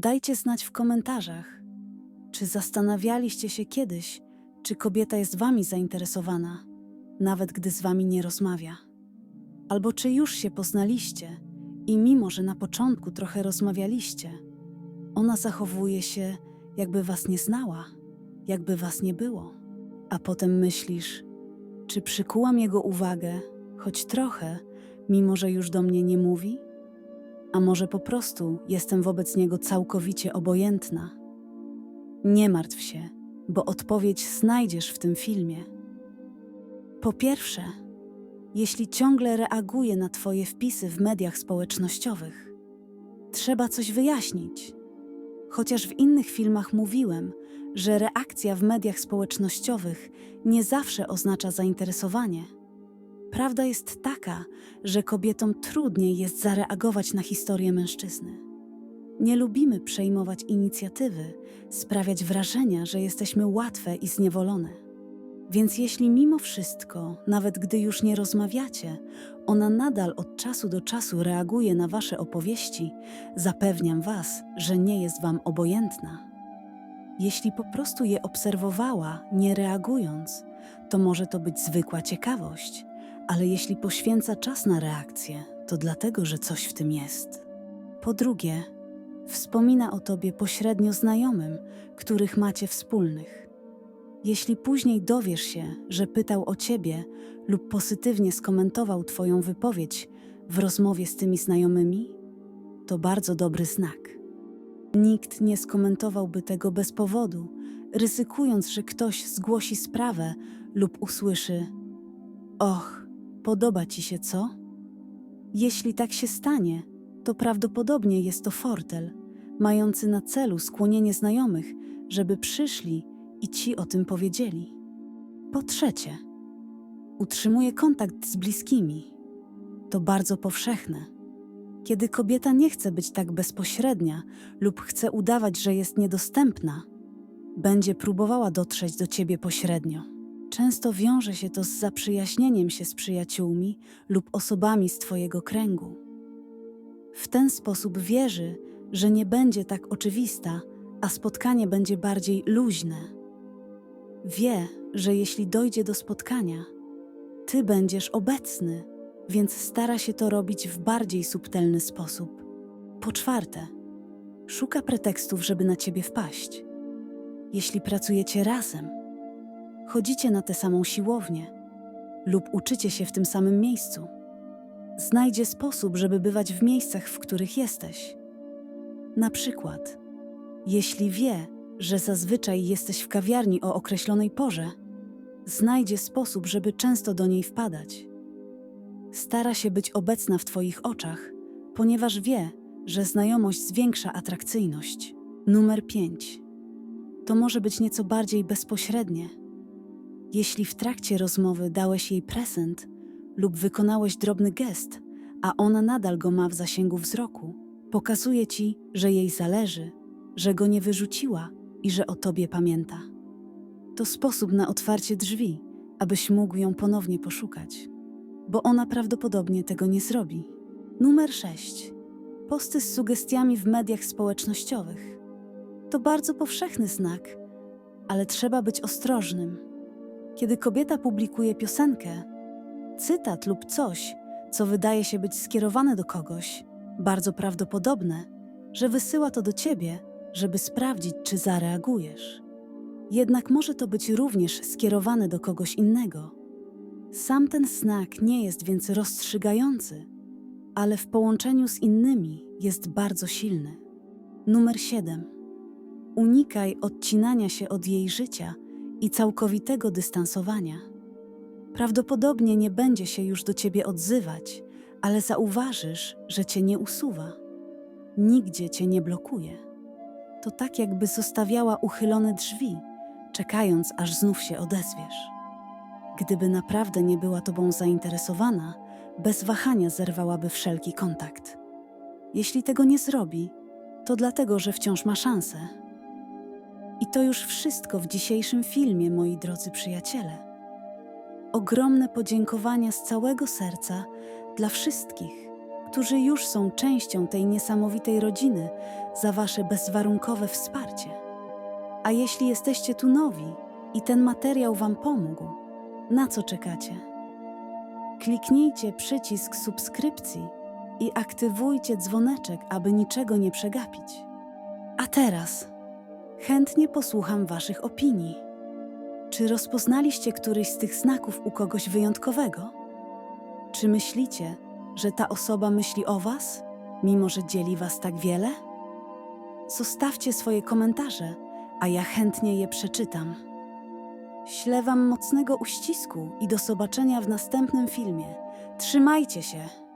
Dajcie znać w komentarzach, czy zastanawialiście się kiedyś, czy kobieta jest wami zainteresowana, nawet gdy z wami nie rozmawia. Albo czy już się poznaliście i mimo, że na początku trochę rozmawialiście, ona zachowuje się, jakby was nie znała, jakby was nie było. A potem myślisz, czy przykułam jego uwagę, choć trochę, mimo że już do mnie nie mówi? A może po prostu jestem wobec niego całkowicie obojętna? Nie martw się, bo odpowiedź znajdziesz w tym filmie. Po pierwsze, jeśli ciągle reaguje na Twoje wpisy w mediach społecznościowych, trzeba coś wyjaśnić. Chociaż w innych filmach mówiłem, że reakcja w mediach społecznościowych nie zawsze oznacza zainteresowanie. Prawda jest taka, że kobietom trudniej jest zareagować na historię mężczyzny. Nie lubimy przejmować inicjatywy, sprawiać wrażenia, że jesteśmy łatwe i zniewolone. Więc jeśli mimo wszystko, nawet gdy już nie rozmawiacie, ona nadal od czasu do czasu reaguje na wasze opowieści, zapewniam was, że nie jest wam obojętna. Jeśli po prostu je obserwowała, nie reagując, to może to być zwykła ciekawość, ale jeśli poświęca czas na reakcję, to dlatego, że coś w tym jest. Po drugie, wspomina o tobie pośrednio znajomym, których macie wspólnych. Jeśli później dowiesz się, że pytał o ciebie lub pozytywnie skomentował Twoją wypowiedź w rozmowie z tymi znajomymi, to bardzo dobry znak. Nikt nie skomentowałby tego bez powodu, ryzykując, że ktoś zgłosi sprawę lub usłyszy: Och, podoba ci się co? Jeśli tak się stanie, to prawdopodobnie jest to fortel, mający na celu skłonienie znajomych, żeby przyszli i ci o tym powiedzieli. Po trzecie, utrzymuje kontakt z bliskimi. To bardzo powszechne. Kiedy kobieta nie chce być tak bezpośrednia lub chce udawać, że jest niedostępna, będzie próbowała dotrzeć do ciebie pośrednio. Często wiąże się to z zaprzyjaźnieniem się z przyjaciółmi lub osobami z twojego kręgu. W ten sposób wierzy, że nie będzie tak oczywista, a spotkanie będzie bardziej luźne. Wie, że jeśli dojdzie do spotkania, ty będziesz obecny, więc stara się to robić w bardziej subtelny sposób. Po czwarte, szuka pretekstów, żeby na ciebie wpaść. Jeśli pracujecie razem, chodzicie na tę samą siłownię lub uczycie się w tym samym miejscu, znajdzie sposób, żeby bywać w miejscach, w których jesteś. Na przykład, jeśli wie, że zazwyczaj jesteś w kawiarni o określonej porze, znajdzie sposób, żeby często do niej wpadać. Stara się być obecna w Twoich oczach, ponieważ wie, że znajomość zwiększa atrakcyjność. Numer 5. To może być nieco bardziej bezpośrednie. Jeśli w trakcie rozmowy dałeś jej prezent lub wykonałeś drobny gest, a ona nadal go ma w zasięgu wzroku, pokazuje ci, że jej zależy, że go nie wyrzuciła i że o tobie pamięta. To sposób na otwarcie drzwi, abyś mógł ją ponownie poszukać, bo ona prawdopodobnie tego nie zrobi. Numer 6. Posty z sugestiami w mediach społecznościowych. To bardzo powszechny znak, ale trzeba być ostrożnym. Kiedy kobieta publikuje piosenkę, cytat lub coś, co wydaje się być skierowane do kogoś, bardzo prawdopodobne, że wysyła to do ciebie, żeby sprawdzić, czy zareagujesz. Jednak może to być również skierowane do kogoś innego. Sam ten znak nie jest więc rozstrzygający, ale w połączeniu z innymi jest bardzo silny. Numer 7. Unikaj odcinania się od jej życia i całkowitego dystansowania. Prawdopodobnie nie będzie się już do ciebie odzywać, ale zauważysz, że cię nie usuwa. Nigdzie cię nie blokuje. To tak, jakby zostawiała uchylone drzwi, czekając, aż znów się odezwiesz. Gdyby naprawdę nie była tobą zainteresowana, bez wahania zerwałaby wszelki kontakt. Jeśli tego nie zrobi, to dlatego, że wciąż ma szansę. I to już wszystko w dzisiejszym filmie, moi drodzy przyjaciele. Ogromne podziękowania z całego serca dla wszystkich, którzy już są częścią tej niesamowitej rodziny, za Wasze bezwarunkowe wsparcie. A jeśli jesteście tu nowi i ten materiał Wam pomógł, na co czekacie? Kliknijcie przycisk subskrypcji i aktywujcie dzwoneczek, aby niczego nie przegapić. A teraz chętnie posłucham Waszych opinii. Czy rozpoznaliście któryś z tych znaków u kogoś wyjątkowego? Czy myślicie, że ta osoba myśli o Was, mimo że dzieli Was tak wiele? Zostawcie swoje komentarze, a ja chętnie je przeczytam. Ślę Wam mocnego uścisku i do zobaczenia w następnym filmie. Trzymajcie się!